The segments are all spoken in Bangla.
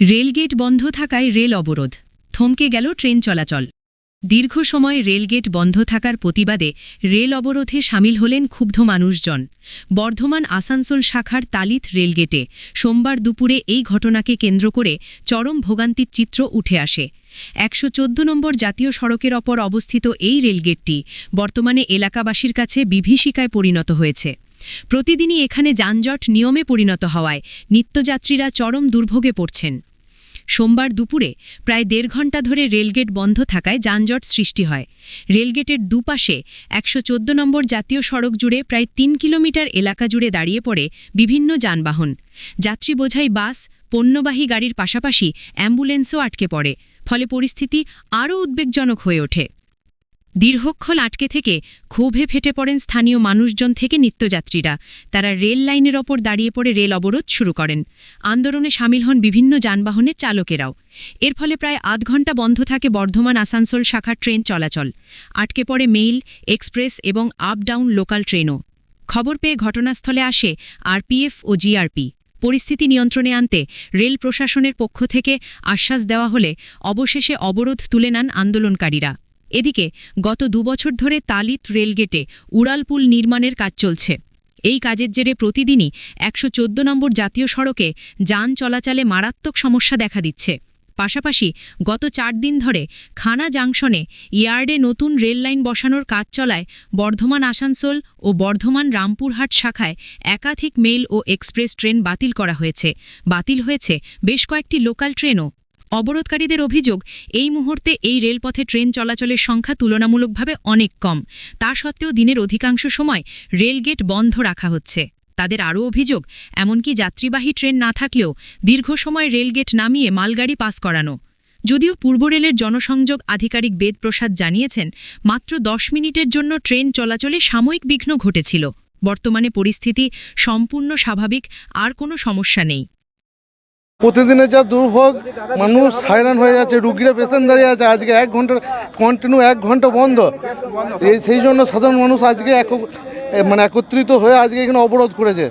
রেলগেট বন্ধ থাকায় রেল অবরোধ। থমকে গেল ট্রেন চলাচল। দীর্ঘ সময় রেলগেট বন্ধ থাকার প্রতিবাদে রেল অবরোধে সামিল হলেন ক্ষুব্ধ মানুষজন। বর্ধমান আসানসোল শাখার তালিত রেলগেটে সোমবার দুপুরে এই ঘটনাকে কেন্দ্র করে চরম ভোগান্তির চিত্র উঠে আসে। একশো চোদ্দ নম্বর জাতীয় সড়কের অপর অবস্থিত এই রেলগেটটি বর্তমানে এলাকাবাসীর কাছে বিভীষিকায় পরিণত হয়েছে। প্রতিদিনই এখানে যানজট নিয়মে পরিণত হওয়ায় নিত্যযাত্রীরা চরম দুর্ভোগে পড়ছেন। সোমবার দুপুরে প্রায় দেড় ঘণ্টা ধরে রেলগেট বন্ধ থাকায় যানজট সৃষ্টি হয়। রেলগেটের দুপাশে একশো চোদ্দ নম্বর জাতীয় সড়ক জুড়ে প্রায় তিন কিলোমিটার এলাকা জুড়ে দাঁড়িয়ে পড়ে বিভিন্ন যানবাহন। যাত্রী বোঝাই বাস, পণ্যবাহী গাড়ির পাশাপাশি অ্যাম্বুলেন্সও আটকে পড়ে। ফলে পরিস্থিতি আরও উদ্বেগজনক হয়ে ওঠে। দীর্ঘক্ষণ আটকে থেকে ক্ষোভে ফেটে পড়েন স্থানীয় মানুষজন থেকে নিত্যযাত্রীরা। তারা রেল লাইনের ওপর দাঁড়িয়ে পড়ে রেল অবরোধ শুরু করেন। আন্দোলনে সামিল হন বিভিন্ন যানবাহনের চালকেরাও। এর ফলে প্রায় আধ ঘণ্টা বন্ধ থাকে বর্ধমান আসানসোল শাখার ট্রেন চলাচল। আটকে পড়ে মেইল, এক্সপ্রেস এবং আপ ডাউন লোকাল ট্রেনও। খবর পেয়ে ঘটনাস্থলে আসে আরপিএফ ও জিআরপি। পরিস্থিতি নিয়ন্ত্রণে আনতে রেল প্রশাসনের পক্ষ থেকে আশ্বাস দেওয়া হলে অবশেষে অবরোধ তুলে নেন আন্দোলনকারীরা। এদিকে, গত দুবছর ধরে তালিত রেলগেটে উড়ালপুল নির্মাণের কাজ চলছে। এই কাজের জেরে প্রতিদিনই একশো চোদ্দ নম্বর জাতীয় সড়কে যান চলাচলে মারাত্মক সমস্যা দেখা দিচ্ছে। পাশাপাশি গত চার দিন ধরে খানা জাংশনে ইয়ার্ডে নতুন রেল লাইন বসানোর কাজ চলায় বর্ধমান আসানসোল ও বর্ধমান রামপুরহাট শাখায় একাধিক মেল ও এক্সপ্রেস ট্রেন বাতিল করা হয়েছে। বাতিল হয়েছে বেশ কয়েকটি লোকাল ট্রেনও। অবরোধকারীদের অভিযোগ, এই মুহূর্তে এই রেলপথে ট্রেন চলাচলের সংখ্যা তুলনামূলকভাবে অনেক কম। তা সত্ত্বেও দিনের অধিকাংশ সময় রেলগেট বন্ধ রাখা হচ্ছে। তাদের আরও অভিযোগ, এমনকি যাত্রীবাহী ট্রেন না থাকলেও দীর্ঘ সময় রেলগেট নামিয়ে মালগাড়ি পাস করানো। যদিও পূর্ব রেলের জনসংযোগ আধিকারিক বেদপ্রসাদ জানিয়েছেন, মাত্র দশ মিনিটের জন্য ট্রেন চলাচলে সাময়িক বিঘ্ন ঘটেছিল। বর্তমানে পরিস্থিতি সম্পূর্ণ স্বাভাবিক, আর কোনো সমস্যা নেই। প্রতিদিনের যা দুর্ভোগ মানুষ হায়রান হয়ে যাচ্ছে রুগীরা পেশেন্ট দাঁড়িয়ে আছে আজকে এক ঘণ্টা কন্টিনিউ এক ঘণ্টা বন্ধ। এই সেই জন্য সাধারণ মানুষ আজকে এক মানে একত্রিত হয়ে আজকে এখানে অবরোধ করেছে।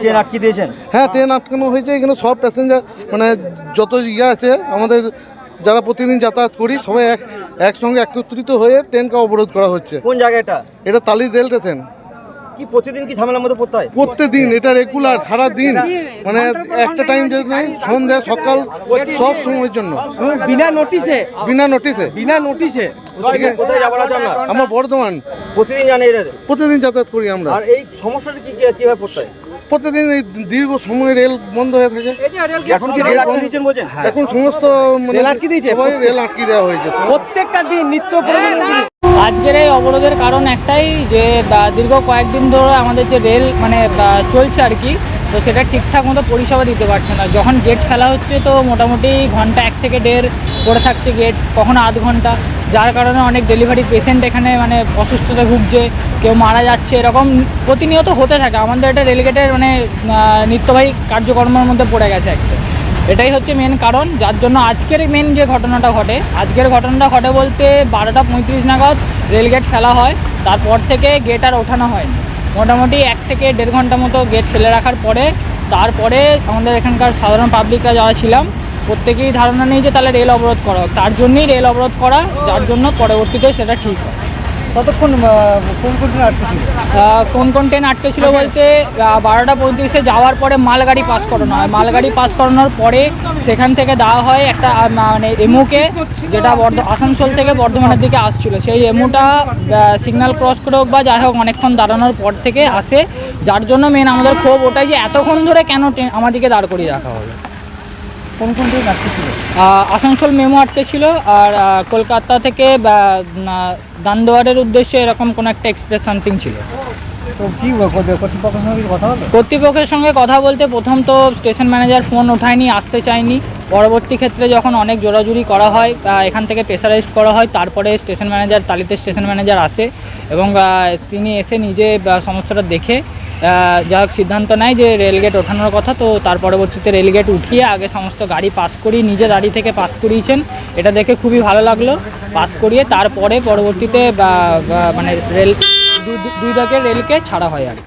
ট্রেন আটকে দিয়েছেন? হ্যাঁ ট্রেন আটকানো হয়েছে এখানে সব প্যাসেঞ্জার মানে যত ইয়ে আছে আমাদের যারা প্রতিদিন যাতায়াত করি সবাই এক একসঙ্গে একত্রিত হয়ে ট্রেনকে অবরোধ করা হচ্ছে। কোন জায়গাটা? এটা তালি রেল স্টেশন। কি প্রতিদিন কি ঝামেলার মধ্যে পড়তে হয়? প্রত্যেকদিন এটা রেগুলার সারা দিন মানে একটা টাইম যে নেই সন্ধ্যা সকাল সব সময়ের জন্য। বিনা নোটিশে বিনা নোটিসে বিনা নোটিশে কোথায়- কোথায় যাবার আছে আপনার আমরা বর্ধমান। প্রতিদিন জানে প্রতিদিন যাতায়াত করি আমরা। আর এই সমস্যাটা কি কি- কীভাবে পড়তে হয়? প্রতিদিন এই দীর্ঘ সময় রেল বন্ধ হয়ে থাকে। এখন কি রেল এখন সমস্ত মানে রেল আটকে দিয়েছে? রেল আটকে দেওয়া হয়েছে প্রত্যেকটা দিন নিত্য। আজকের এই অবরোধের কারণ একটাই যে দীর্ঘ কয়েকদিন ধরে আমাদের যে রেল মানে চলছে আর কি, তো সেটা ঠিকঠাক মতো পরিষেবা দিতে পারছে না। যখন গেট ফেলা হচ্ছে তো মোটামুটি ঘণ্টা এক থেকে দেড় পড়ে থাকছে গেট কখনো আধ ঘণ্টা। যার কারণে অনেক ডেলিভারি পেশেন্ট এখানে মানে অসুস্থতা ভুগছে, কেউ মারা যাচ্ছে, এরকম প্রতিনিয়ত হতে থাকে। আমাদের এটা রেলগেটের মানে নিত্যবাহী কার্যকর্মের মধ্যে পড়ে গেছে একটা। এটাই হচ্ছে মেন কারণ। যার জন্য আজকের মেন যে ঘটনাটা ঘটে, আজকের ঘটনাটা ঘটে বলতে বারোটা পঁয়ত্রিশ নাগাদ রেলগেট ফেলা হয়। তারপর থেকে গেট আর ওঠানো হয়নি। মোটামুটি এক থেকে দেড় ঘণ্টা মতো গেট ফেলে রাখার পরে, তারপরে আমাদের এখানকার সাধারণ পাবলিকরা যারা ছিলাম, প্রত্যেকেই ধারণা নেই যে তাহলে রেল অবরোধ করা তার জন্যই রেল অবরোধ করা, যার জন্য পরবর্তীতে সেটা ঠিক হয়। কতক্ষণ কোন কোন ট্রেন আটকে ছিল কোন কোন ট্রেন আটকে ছিল বলতে বারোটা পঁয়ত্রিশে যাওয়ার পরে মালগাড়ি পাস করানো হয়। মালগাড়ি পাস করানোর পরে সেখান থেকে দেওয়া হয় একটা মানে এমুকে যেটা বর্ধ আসানসোল থেকে বর্ধমানের দিকে আসছিল। সেই এমুটা সিগন্যাল ক্রস করে হোক বা যাই হোক অনেকক্ষণ দাঁড়ানোর পর থেকে আসে। যার জন্য মেন আমাদের ক্ষোভ ওটাই যে এতক্ষণ ধরে কেন ট্রেন আমাদেরকে দাঁড় করিয়ে রাখা হবে কোন কোন ট্রেন আটকে ছিল? আসানসোল মেমো আটকে ছিল আর কলকাতা থেকে দান্দোয়ারের উদ্দেশ্যে এরকম কোনো একটা এক্সপ্রেস সামথিং ছিল। তো কি কর্তৃপক্ষের সঙ্গে কথা হলো কর্তৃপক্ষের সঙ্গে কথা বলতে প্রথম তো স্টেশন ম্যানেজার ফোন ওঠায়নি আসতে চায়নি। পরবর্তী ক্ষেত্রে যখন অনেক জোরাজুরি করা হয় এখান থেকে প্রেসারাইজ করা হয় তারপরে স্টেশন ম্যানেজার তালিতে স্টেশন ম্যানেজার আসে এবং তিনি এসে নিজে সমস্যাটা দেখে যা হোক সিদ্ধান্ত নেয় যে রেলগেট ওঠানোর কথা, তো তার পরবর্তীতে রেলগেট উঠিয়ে আগে সমস্ত গাড়ি পাস করিয়ে নিজে গাড়ি থেকে পাস করিয়েছেন এটা দেখে খুবই ভালো লাগল, পাস করিয়ে তারপরে পরবর্তীতে মানে রেল দুই দিকের রেলকে ছাড়া হয় আর।